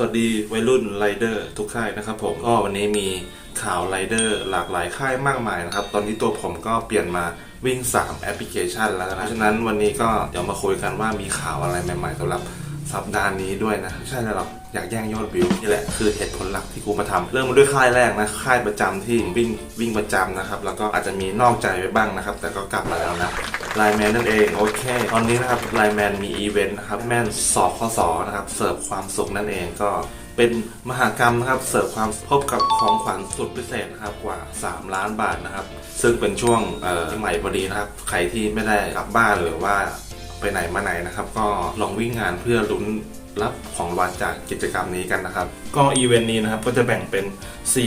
สวัสดีวัยรุ่นไรเดอร์ทุกค่ายนะครับผมก็วันนี้มีข่าวไรเดอร์หลากหลายค่ายมากมายนะครับ ตอนนี้ตัวผมก็เปลี่ยนมาวิ่ง 3 แอปพลิเคชันแล้วนะเพราะฉะนั้นวันนี้ก็เดี๋ยวมาคุยกันว่ามีข่าวอะไรใหม่ๆสำหรับสัปดาห์นี้ด้วยนะ ใช่เลยหรอกอยากแย่งยอดวิวนี่แหละคือเหตุผลหลักที่กูมาทำเริ่มมาด้วยค่ายแรกนะ ค่ายประจำที่วิ่งวิ่งประจำนะครับ แล้วก็อาจจะมีนอกใจไปบ้างนะครับ แต่ก็กลับมาแล้วนะ ไลแมนนั่นเองโอเค ตอนนี้นะครับไลแมนมีอีเวนต์นะครับแมนสอบข้อสอนะครับเสิร์ฟความสุขนั่นเองก็เป็นมหากรรมนะครับเสิร์ฟความพบกับของขวัญสุดพิเศษนะครับกว่า 3 ล้านบาทนะครับ ซึ่งเป็นช่วงใหม่พอดีนะครับใครที่ไม่ได้กลับบ้านหรือว่าไปไหนมาไหนนะครับ ก็ลองวิ่งงานเพื่อลุ้น รับของรางวัลจากกิจกรรมนี้กันนะครับ ก็อีเวนต์นี้นะครับก็จะแบ่งเป็น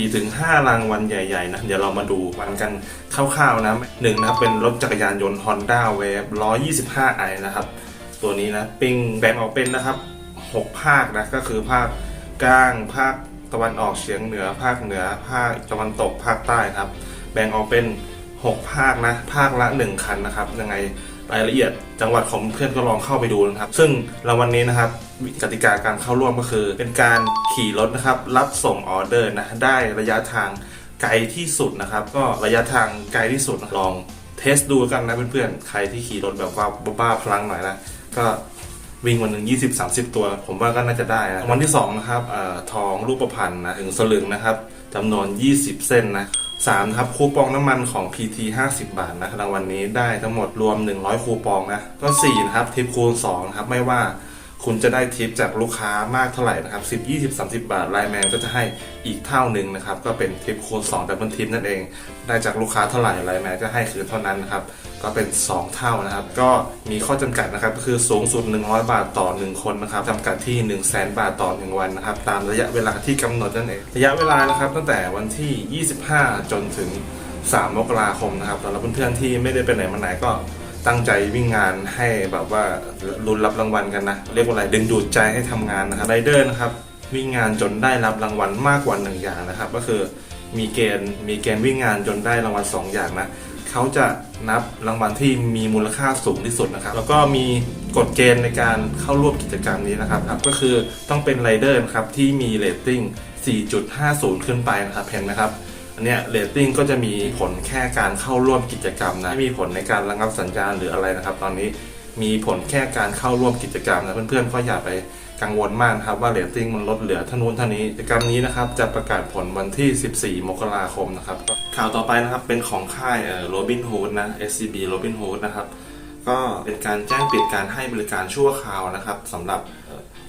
4-5 รางวัลใหญ่ๆนะเดี๋ยวเรามาดูวันกันคร่าวๆนะหนึ่งนะครับเป็นรถจักรยานยนต์ Honda Wave 125i นะครับ ตัวนี้นะปิงแบ่งออกเป็นนะครับ 6 ภาคนะก็คือภาคกลางภาคตะวันออกเฉียงเหนือ ภาคเหนือ ภาคตะวันตกภาคใต้ครับ แบ่งออกเป็น 6 ภาคนะ ภาคละ 1 คันนะครับยังไง รายละเอียดจังหวัดของเพื่อนก็ลองเข้าไปดูนะครับ ซึ่งรางวัลนี้นะครับกติกาการเข้าร่วมก็คือ เป็นการขี่รถนะครับ รับส่งออเดอร์นะได้ระยะทางไกลที่สุดนะครับ ก็ระยะทางไกลที่สุดลองเทสดูกันนะเพื่อนๆใครที่ขี่รถแบบว่าบ้าๆพลังหน่อยนะก็วิ่งวันหนึ่ง20 30ตัว ผมว่าก็น่าจะได้นะวันที่2นะครับอทองรูปพรรณนะถึงสลึงนะครับจำนวน20เส้นนะ 3ครับคูปองน้ำมันของ PT 50 บาทนะรางวัลนนี้ได้ทั้งหมดรวม 100 คูปองนะก็4นะครับทิปคูณ2ครับไม่ว่า คุณจะได้ทิปจากลูกค้ามากเท่าไหร่นะครับ10 20 30 บาทไลน์แมนก็จะให้อีกเท่าหนึ่งนะครับ ก็เป็นทิปคูณ2แต่เป็นทิปนั่นเอง ได้จากลูกค้าเท่าไหร่ไลน์แมนก็ให้คืนเท่านั้นนะครับ ก็เป็น 2 เท่านะครับ ก็มีข้อจำกัดนะครับก็คือสูงสุด 100 บาทต่อ 1 คนนะครับจำกัดที่ 1 0 0 0 0 0บาทต่อ 1 วันนะครับ ตามระยะเวลาที่กำหนดนั่นเอง ระยะเวลานะครับตั้งแต่วันที่ 25 จนถึง 3 มกราคมนะครับสำหรับเพื่อนๆที่ไม่ได้ไปไหนมาไหนก็ ตั้งใจวิ่งงานให้แบบว่ารุนรับรางวัลกันนะ เรียกว่าอะไรดึงดูดใจให้ทำงานนะครับไรเดอร์นะครับวิ่งงานจนได้รับรางวัลมากกว่าหนึ่งอย่างนะครับ ก็คือมีเกณฑ์มีเกณฑ์วิ่งงานจนได้รางวัลสองอย่างนะเขาจะนับรางวัลที่มีมูลค่าสูงที่สุดนะครับ แล้วก็มีกฎเกณฑ์ในการเข้าร่วมกิจกรรมนี้นะครับครับก็คือต้องเป็นไรเดอร์นะครับที่มีเรตติ้ง4.50 ขึ้นไปนะครับเห็นไหมครับ อันเนี้ยเรตติ้งก็จะมีผลแค่การเข้าร่วมกิจกรรมนะไม่มีผลในการระงับสัญญาณหรืออะไรนะครับ ตอนนี้มีผลแค่การเข้าร่วมกิจกรรมนะเพื่อนๆก็อย่าไปกังวลมากครับว่าเรตติ้งมันลดเหลือท่านู้นท่านี้กิจกรรมนี้นะครับจะประกาศผลวันที่ 14 มกราคมนะครับข่าวต่อไปนะครับเป็นของค่ายโรบินฮูดนะ SCB โรบินฮูดนะครับ ก็เป็นการแจ้งปิดการให้บริการชั่วคราวนะครับสำหรับ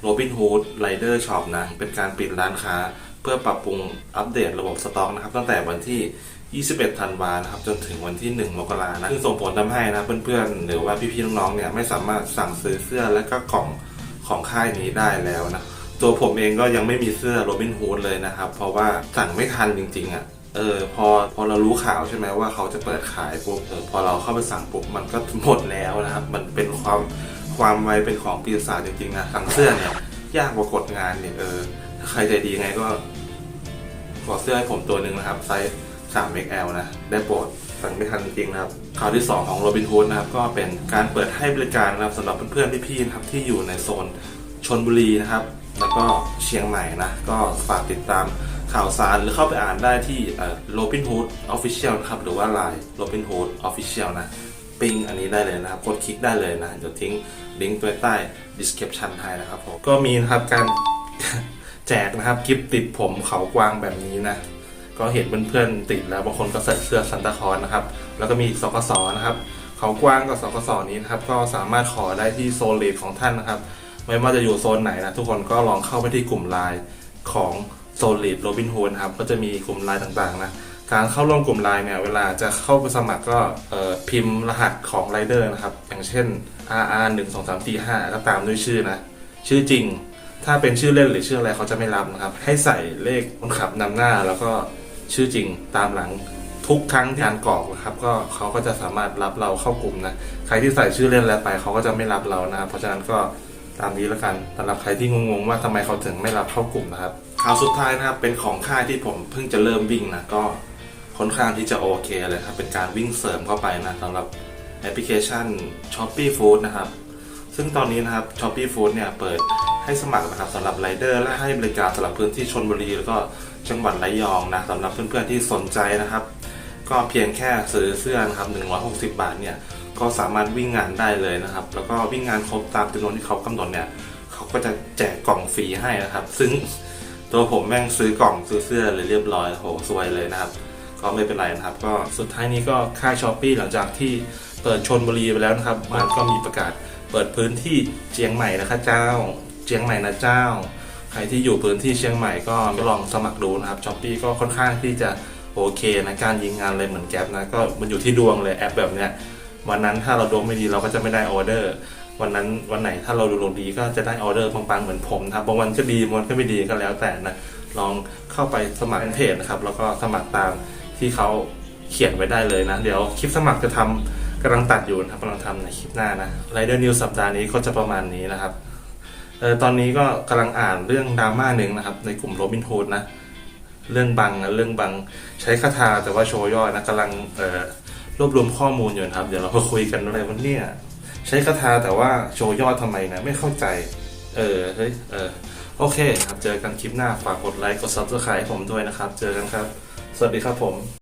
โรบินฮูดไรเดอร์ช็อปนะ เป็นการปิดร้านค้า เพื่อปรับปรุงอัปเดตระบบสต็อกนะครับตั้งแต่วันที่ 21 ธันวานะครับจนถึงวันที่ 1 มกรานะซึ่งส่งผลทำให้นะเพื่อนๆ หรือว่าพี่ๆ น้องๆ เนี่ยไม่สามารถสั่งซื้อเสื้อและก็กล่องของค่ายนี้ได้แล้วนะตัวผมเองก็ยังไม่มีเสื้อโรบินฮูดเลยนะครับ เพราะว่าสั่งไม่ทันจริงๆอะ เออพอพอเรารู้ข่าวใช่ไหมว่าเขาจะเปิดขายปุ๊บเออพอเราเข้าไปสั่งปุ๊บมันก็หมดแล้วนะครับ มันเป็นความความไวเป็นของปีศาจจริงๆนะสั่งเสื้อเนี่ยยากกว่ากดงานเนี่ยเออถ้าใครใจดีไงก็ ขอเสื้อให้ผมตัวหนึ่งนะครับ ไซส์ 3XL นะ ได้โปรดสั่งไม่ทันจริงนะครับ ข่าวที่ 2 ของโรบิน o ูดนะครับ ก็เป็นการเปิดให้บริการนะครับสำหรับเพื่อนๆพี่ๆนะครับที่อยู่ในโซนชนบุรีนะครับ แล้วก็เชียงใหม่นะ ก็ฝากติดตาม ข่าวสารหรือเข้าไปอ่านได้ที่โรบิน o ูดออฟฟิเชียลนะครับ หรือว่า Line โรบิน o ูดออฟฟิเชียลนะปิงอันนี้ได้เลยนะครับกดคลิกได้เลยนะ เดี๋ยวทิ้งลิงก์ไว้ใต้ description ให้นะครับผมก็มีนะครับการแจกนะครับกิฟติดผมเขากวางแบบนี้นะ ก็เห็นเพื่อนๆติดแล้วบางคนก็ใส่เสื้อซันตาคอนนะครับ แล้วก็มีสกสนะครับ เขากว้างกับสกสนี้นะครับ ก็สามารถขอได้ที่โซนลีดของท่านนะครับ ไม่ว่าจะอยู่โซนไหนนะทุกคนก็ลองเข้าไปที่กลุ่มไลน์ของ โซลีดโรบิน o ูดครับก็จะมีกลุ่มไลน์ต่างๆนะการเข้าร่วมกลุ่มไลน์เนี่ยเวลาจะเข้าไปสมัครก็พิมพ์รหัสของไรเดอร์นะครับอย่างเช่น RR 1 2 3 4 5ก็ตามด้วยชื่อนะชื่อจริง ถ้าเป็นชื่อเล่นหรือชื่ออะไรเขาจะไม่รับนะครับให้ใส่เลขคนขับนำหน้า แล้วก็ชื่อจริงตามหลังทุกครั้งที่การกรอกนะครับก็เขาก็จะสามารถรับเราเข้ากลุ่มนะใครที่ใส่ชื่อเล่นอะไรไปเขาก็จะไม่รับเรานะครับเพราะฉะนั้นก็ ตามนี้แล้วกันสำหรับใครที่งงๆว่าทำไมเขาถึงไม่รับเข้ากลุ่มนะครับข่าวสุดท้ายนะครับเป็นของค่ายที่ผมเพิ่งจะเริ่มวิ่งนะก็ค่อนข้างที่จะโอเคเลยครับเป็นการวิ่งเสริมเข้าไปนะสำหรับแอปพลิเคชัน s h o p e e Food นะครับ ซึ่งตอนนี้นะครับ s h o p e e Food เนี่ยเปิดให้สมัครนะครับสำหรับไรเดอร์และให้บริการสำหรับพื้นที่ชนบุรี แล้วก็จังหวัดระยองนะสำหรับเพื่อนๆที่สนใจนะครับ ก็เพียงแค่ซื้อเสื้อนะครับ160 บาทเนี่ย ก็สามารถวิ่งงานได้เลยนะครับ แล้วก็วิ่งงานครบตามจำนวนที่เขากำหนดเนี่ยเขาก็จะแจกกล่องฟรีให้นะครับ ซึ่งตัวผมแม่งซื้อกล่องซื้อเสื้อเลยเรียบร้อยโหสวยเลยนะครับ ก็ไม่เป็นไรนะครับ ก็สุดท้ายนี้ก็ค่ายช้อปปี้หลังจากที่เปิดชนบุรีไปแล้วนะครับ มันก็มีประกาศเปิดพื้นที่เชียงใหม่นะคะเจ้าเชียงใหม่นะเจ้า ใครที่อยู่พื้นที่เชียงใหม่ก็ลองสมัครดูนะครับช้อปปี้ก็ค่อนข้างที่จะโอเคนะการยิงงานเลยเหมือนแก๊ปนะก็มันอยู่ที่ดวงเลยแอปแบบเนี้ย วันนั้นถ้าเราดวงไม่ดีเราก็จะไม่ได้ออเดอร์ วันนั้นวันไหนถ้าเราดูดวงดีก็จะได้ออเดอร์ปังๆเหมือนผมนะครับบางวันก็ดีบางวันก็ไม่ดีก็แล้วแต่นะลองเข้าไปสมัครเพจนะครับ แล้วก็สมัครตามที่เขาเขียนไว้ได้เลยนะ เดี๋ยวคลิปสมัครจะทำกำลังตัดอยู่นะครับกำลังทำในคลิปหน้านะไรเดอร์นิวสัปดาห์นี้ก็จะประมาณนี้นะครับเออตอนนี้ก็กำลังอ่านเรื่องดราม่าหนึ่งนะครับ ในกลุ่มโรบินฮูดนะเรื่องบังนะเรื่องบังใช้คาถาแต่ว่าโชว์ย่อนะกำลังเออ รวบรวมข้อมูลอยู่นะครับ เดี๋ยวเรามาคุยกันอะไรวันนี้ใช้คาถาแต่ว่าโชว์ยอดทำไมนะ ไม่เข้าใจ เออเฮ้ยเออโอเคครับ เจอกันคลิปหน้าฝากกดไลค์กด subscribe ผมด้วยนะครับ เจอกันครับ สวัสดีครับผม